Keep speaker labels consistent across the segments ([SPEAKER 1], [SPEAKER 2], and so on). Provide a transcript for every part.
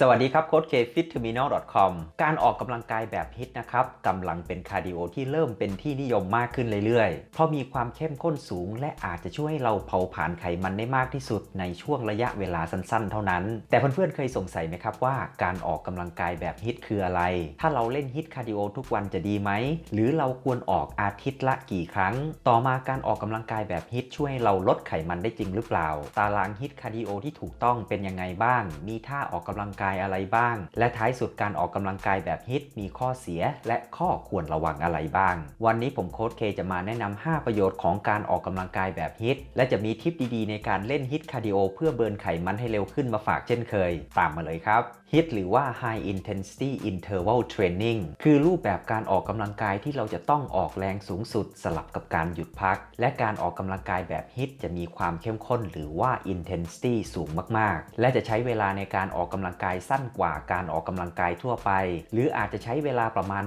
[SPEAKER 1] สวัสดีครับโค้ดเคฟิตเทอร์มินอล .com การออกกำลังกายแบบฮิตนะครับกำลังเป็นคาร์ดิโอที่เริ่มเป็นที่นิยมมากขึ้นเรื่อยๆ เพราะมีความเข้มข้นสูง และอาจจะช่วยให้เราเผาผลาญไขมันได้มากที่สุดในช่วงระยะเวลาสั้นๆ เท่านั้น แต่เพื่อนๆเคยสงสัยไหมครับว่าการออกกำลังกายแบบฮิตคืออะไร ถ้าเราเล่นฮิตคาร์ดิโอทุกวันจะดีไหม หรือเราควรออกอาทิตย์ละกี่ครั้ง ต่อมาการออกกำลังกายแบบฮิตช่วยให้เราลดไขมันได้จริงหรือเปล่า ตารางฮิตคาร์ดิโอที่ถูกต้องเป็นยังไงบ้าง มีท่าออกกำลังกายอะไรบ้าง และท้ายสุดการออกกำลังกายแบบฮิตมีข้อเสีย และข้อควรระวังอะไรบ้าง วันนี้ผมโค้ชเคจะมาแนะนำ5ประโยชน์ของการออกกำลังกายแบบฮิตและจะมีทิปดีๆ ในการเล่นฮิตคาร์ดิโอเพื่อเบิร์นไขมันให้เร็วขึ้นมาฝากเช่นเคย ตามมาเลยครับ HIIT หรือว่า High Intensity Interval Training คือรูปแบบการออกกำลังกายที่เราจะต้องออกแรงสูงสุดสลับกับการหยุดพัก และการออกกำลังกายแบบ HIIT จะมีความเข้มข้นหรือว่า Intensity สูงมากๆ และจะใช้เวลาในการออกกำลังกายสั้นกว่าการออกกำลังกายทั่วไป หรืออาจจะใช้เวลาประมาณ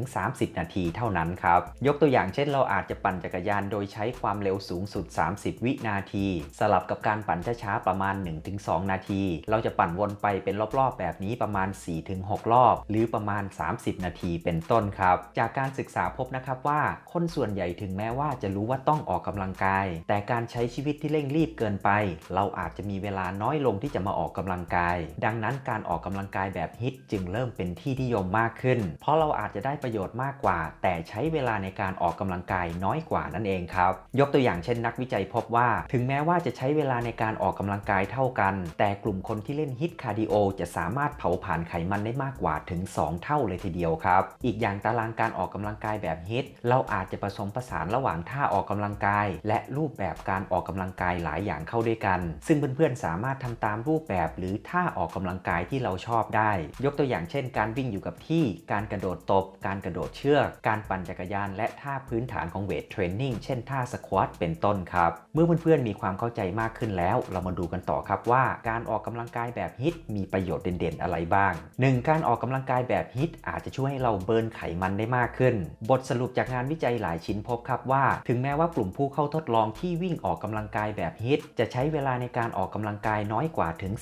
[SPEAKER 1] 10-30 นาทีเท่านั้นครับ ยกตัวอย่างเช่นเราอาจจะปั่นจักรยานโดยใช้ความเร็วสูงสุด 30 วินาที สลับกับการปั่นช้าๆประมาณ 1-2 นาที เราจะปั่นวนไปเป็นรอบๆ แบบนี้ประมาณ 4-6 รอบ หรือประมาณ 30 นาทีเป็นต้นครับ จากการศึกษาพบนะครับว่า คนส่วนใหญ่ถึงแม้ว่าจะรู้ว่าต้องออกกำลังกาย แต่การใช้ชีวิตที่เร่งรีบเกินไป เราอาจจะมีเวลาน้อยลงที่จะมาออกกำลังกาย ดังนั้นการออกกำลังกายแบบฮิตจึงเริ่มเป็นที่นิยมมากขึ้น เพราะเราอาจจะได้ประโยชน์มากกว่า แต่ใช้เวลาในการออกกำลังกายน้อยกว่านั่นเองครับ ยกตัวอย่างเช่นนักวิจัยพบว่า ถึงแม้ว่าจะใช้เวลาในการออกกำลังกายเท่ากัน แต่กลุ่มคนที่เล่นฮิตคาร์ดิโอจะสามารถเผาผลาญไขมันได้มากกว่าถึง 2 เท่าเลยทีเดียวครับ อีกอย่างตารางการออกกำลังกายแบบฮิตเราอาจจะผสมผสานระหว่างท่าออกกำลังกาย และรูปแบบการออกกำลังกายหลายอย่างเข้าด้วยกัน ซึ่งเพื่อนๆสามารถทำตามรูปแบบหรือท่าออกกำลังกายที่เราชอบได้ ยกตัวอย่างเช่น การวิ่งอยู่กับที่ การกระโดดตบ การกระโดดเชือก การปั่นจักรยาน และท่าพื้นฐานของเวทเทรนนิ่งเช่นท่าสควอตเป็นต้นครับ เมื่อเพื่อนๆมีความเข้าใจมากขึ้นแล้ว เรามาดูกันต่อครับว่า การออกกำลังกายแบบฮิตมีประโยชน์เด่นๆอะไรบ้าง 1. การออกกำลังกายแบบฮิตอาจจะช่วยให้เราเบิร์นไขมันได้มากขึ้น บทสรุปจากงานวิจัยหลายชิ้นพบครับว่า ถึงแม้ว่ากลุ่มผู้เข้าทดลองที่วิ่งออกกำลังกายแบบฮิตจะใช้เวลาในการออกกำลังกายน้อยกว่าถึง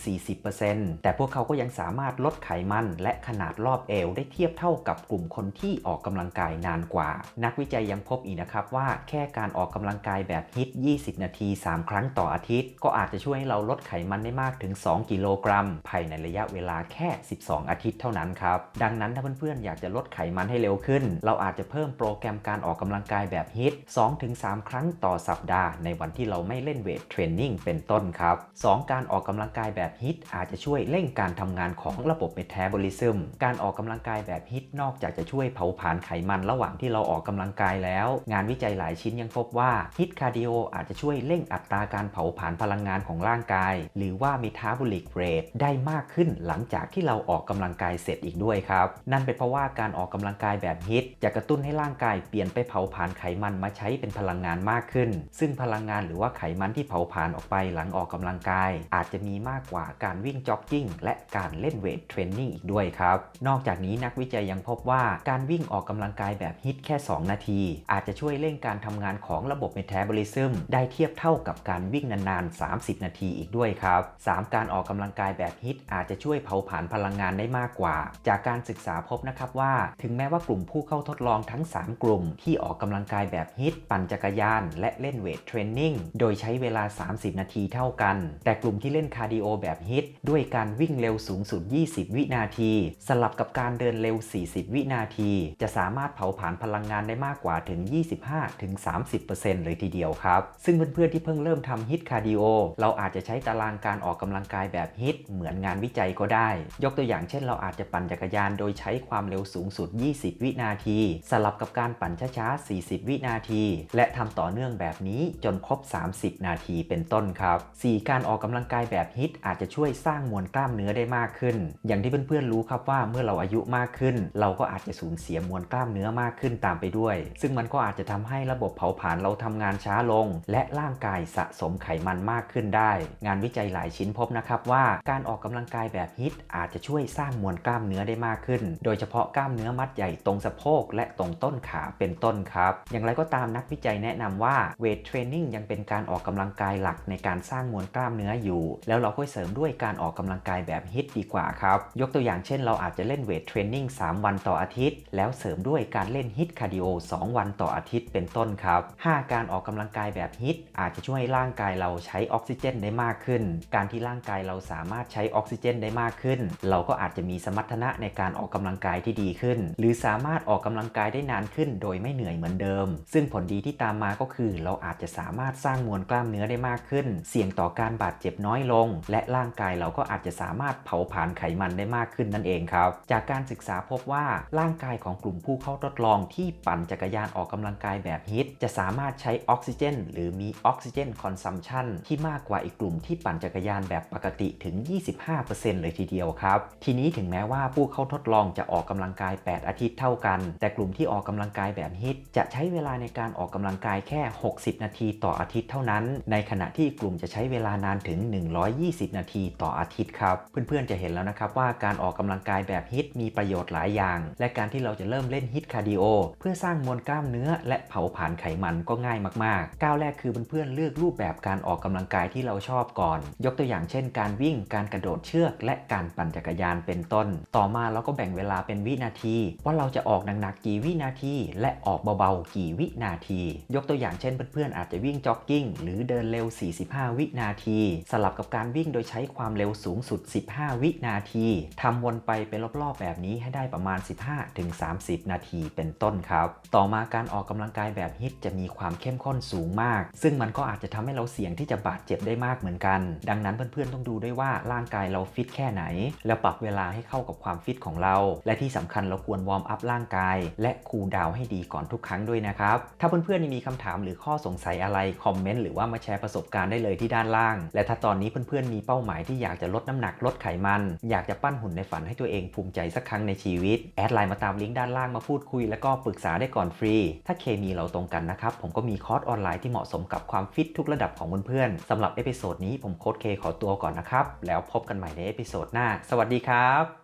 [SPEAKER 1] 40%แต่พวกเขาก็ยังสามารถลดไขมันและขนาดรอบเอวได้เทียบเท่ากับกลุ่มคนที่ออกกำลังกายนานกว่า นักวิจัยยังพบอีกนะครับว่าแค่การออกกำลังกายแบบฮิต 20 นาที 3 ครั้งต่ออาทิตย์ ก็อาจจะช่วยให้เราลดไขมันได้มากถึง 2 กิโลกรัม ภายในระยะเวลาแค่ 12 อาทิตย์เท่านั้นครับ ดังนั้นถ้าเพื่อนๆ อยากจะลดไขมันให้เร็วขึ้น เราอาจจะเพิ่มโปรแกรมการออกกำลังกายแบบฮิต 2-3 ครั้งต่อสัปดาห์ ในวันที่เราไม่เล่นเวทเทรนนิ่งเป็นต้นครับ 2. การออกกำลังกายแบบฮิตอาจจะช่วยเร่งการการทำงานของระบบเมตาบอลิซึมการออกกำลังกายแบบฮิตนอกจากจะช่วยเผาผลาญไขมันระหว่างที่เราออกกำลังกายแล้ว งานวิจัยหลายชิ้นยังพบว่าฮิตคาร์ดิโออาจจะช่วยเร่งอัตราการเผาผลาญพลังงานของร่างกาย หรือว่าเมตาบอลิกเรทได้มากขึ้นหลังจากที่เราออกกำลังกายเสร็จอีกด้วยครับ นั่นเป็นเพราะว่าการออกกำลังกายแบบฮิตจะกระตุ้นให้ร่างกายเปลี่ยนไปเผาผลาญไขมันมาใช้เป็นพลังงานมากขึ้น ซึ่งพลังงานหรือว่าไขมันที่เผาผลาญออกไปหลังออกกำลังกาย อาจจะมีมากกว่าการวิ่งจ็อกกิ้งและและการเล่นเวทเทรนนิ่งอีกด้วยครับ นอกจากนี้นักวิจัยยังพบว่าการวิ่งออกกำลังกายแบบฮิตแค่ 2 นาที อาจจะช่วยเร่งการทำงานของระบบเมตาบอลิซึมได้เทียบเท่ากับการวิ่งนานๆ 30 นาทีอีกด้วยครับ 3. การออกกำลังกายแบบฮิตอาจจะช่วยเผาผลาญพลังงานได้มากกว่า จากการศึกษาพบนะครับว่า ถึงแม้ว่ากลุ่มผู้เข้าทดลองทั้ง 3 กลุ่ม ที่ออกกำลังกายแบบฮิตปั่นจักรยาน และเล่นเวทเทรนนิ่งโดยใช้เวลา 30 นาทีเท่ากัน แต่กลุ่มที่เล่นคาร์ดิโอแบบฮิตด้วยการวิ่งเร็วสูงสุด 20 วินาที สลับกับการเดินเร็ว 40 วินาที จะสามารถเผาผลาญพลังงานได้มากกว่าถึง 25-30%เลยทีเดียวครับ ซึ่งเพื่อนๆที่เพิ่งเริ่มทำฮิตคาร์ดิโอเราอาจจะใช้ตารางการออกกำลังกายแบบฮิตเหมือนงานวิจัยก็ได้ ยกตัวอย่างเช่น เราอาจจะปั่นจักรยานโดยใช้ความเร็วสูงสุด 20 วินาที สลับกับการปั่นช้าๆ 40 วินาที และทำต่อเนื่องแบบนี้จนครบ 30 นาทีเป็นต้นครับ 4. การออกกำลังกายแบบฮิตอาจจะช่วยสร้างมวลกล้ามเนื้อได้มากขึ้น อย่างที่เพื่อนๆรู้ครับว่าเมื่อเราอายุมากขึ้น เราก็อาจจะสูญเสียมวลกล้ามเนื้อมากขึ้นตามไปด้วย ซึ่งมันก็อาจจะทำให้ระบบเผาผลาญเราทำงานช้าลง และร่างกายสะสมไขมันมากขึ้นได้ งานวิจัยหลายชิ้นพบนะครับว่าการออกกำลังกายแบบฮิตอาจจะช่วยสร้างมวลกล้ามเนื้อได้มากขึ้น โดยเฉพาะกล้ามเนื้อมัดใหญ่ตรงสะโพกและตรงต้นขาเป็นต้นครับ อย่างไรก็ตามนักวิจัยแนะนำว่าเวทเทรนนิ่งยังเป็นการออกกำลังกายหลักในการสร้างมวลกล้ามเนื้ออยู่ แล้วเราก็เสริมด้วยการออกกำลังกายแบบแบบฮิตดีกว่าครับ ยกตัวอย่างเช่นเราอาจจะเล่นเวทเทรนนิ่ง3 วันต่ออาทิตย์ แล้วเสริมด้วยการเล่นฮิตคาร์ดิโอ2 วันต่ออาทิตย์เป็นต้นครับ 5 การออกกำลังกายแบบฮิตอาจจะช่วยให้ร่างกายเราใช้ออกซิเจนได้มากขึ้น การที่ร่างกายเราสามารถใช้ออกซิเจนได้มากขึ้น เราก็อาจจะมีสมรรถนะในการออกกำลังกายที่ดีขึ้น หรือสามารถออกกำลังกายได้นานขึ้น โดยไม่เหนื่อยเหมือนเดิม ซึ่งผลดีที่ตามมาก็คือ เราอาจจะสามารถสร้างมวลกล้ามเนื้อได้มากขึ้น เสี่ยงต่อการบาดเจ็บน้อยลง และร่างกายเราก็อาจจะสามารถเผาผลาญไขมันได้มากขึ้นนั่นเองครับ จากการศึกษาพบว่าร่างกายของกลุ่มผู้เข้าทดลองที่ปั่นจักรยานออกกำลังกายแบบฮิตจะสามารถใช้ออกซิเจน หรือมีออกซิเจนคอนซัมชันที่มากกว่าอีกกลุ่มที่ปั่นจักรยานแบบปกติถึง 25%เลยทีเดียวครับ ทีนี้ถึงแม้ว่าผู้เข้าทดลองจะออกกำลังกาย 8 อาทิตย์เท่ากัน แต่กลุ่มที่ออกกำลังกายแบบฮิตจะใช้เวลาในการออกกำลังกายแค่ 60 นาทีต่ออาทิตย์เท่านั้น ในขณะที่กลุ่มจะใช้เวลานานถึง 120 นาทีต่ออาทิตย์ครับเพื่อนๆจะเห็นแล้วนะครับว่าการออกกำลังกายแบบฮิตมีประโยชน์หลายอย่าง และการที่เราจะเริ่มเล่นฮิตคาร์ดิโอเพื่อสร้างมวลกล้ามเนื้อ และเผาผลาญไขมันก็ง่ายมากๆ ก้าวแรกคือเพื่อนๆเลือกรูปแบบการออกกำลังกายที่เราชอบก่อน ยกตัวอย่างเช่น การวิ่งการกระโดดเชือก และการปั่นจักรยานเป็นต้น ต่อมาเราก็แบ่งเวลาเป็นวินาที ว่าเราจะออกหนักๆกี่วินาที และออกเบาๆกี่วินาที ยกตัวอย่างเช่นเพื่อนๆอาจจะวิ่งจ็อกกิ้งหรือเดินเร็ว 45 วินาที สลับกับการวิ่งโดยใช้ความเร็วสูงสุด 15วินาทีทำวนไปเป็นรอบๆแบบนี้ให้ได้ประมาณ 15-30 นาทีเป็นต้นครับ ต่อมาการออกกำลังกายแบบฮิตจะมีความเข้มข้นสูงมาก ซึ่งมันก็อาจจะทำให้เราเสี่ยงที่จะบาดเจ็บได้มากเหมือนกัน ดังนั้นเพื่อนๆต้องดูด้วยว่าร่างกายเราฟิตแค่ไหน แล้วปรับเวลาให้เข้ากับความฟิตของเรา และที่สำคัญเราควรวอร์มอัพร่างกาย และคูลดาวน์ให้ดีก่อนทุกครั้งด้วยนะครับ ถ้าเพื่อนๆมีคำถามหรือข้อสงสัยอะไรคอมเมนต์หรือว่ามาแชร์ประสบการณ์ได้เลยที่ด้านล่าง และถ้าตอนนี้เพื่อนๆมีเป้าหมายที่อยากจะลดน้ำหนักลดไขมัน อยากจะปั้นหุ่นในฝันให้ตัวเองภูมิใจสักครั้งในชีวิต แอดไลน์มาตามลิงก์ด้านล่างมาพูดคุย แล้วก็ปรึกษาได้ก่อนฟรี ถ้าเคมีเราตรงกันนะครับ ผมก็มีคอร์สออนไลน์ที่เหมาะสมกับความฟิตทุกระดับของเพื่อนๆสำหรับเอพิโซดนี้ผมโค้ดเคขอตัวก่อนนะครับ แล้วพบกันใหม่ในเอพิโซดหน้า สวัสดีครับ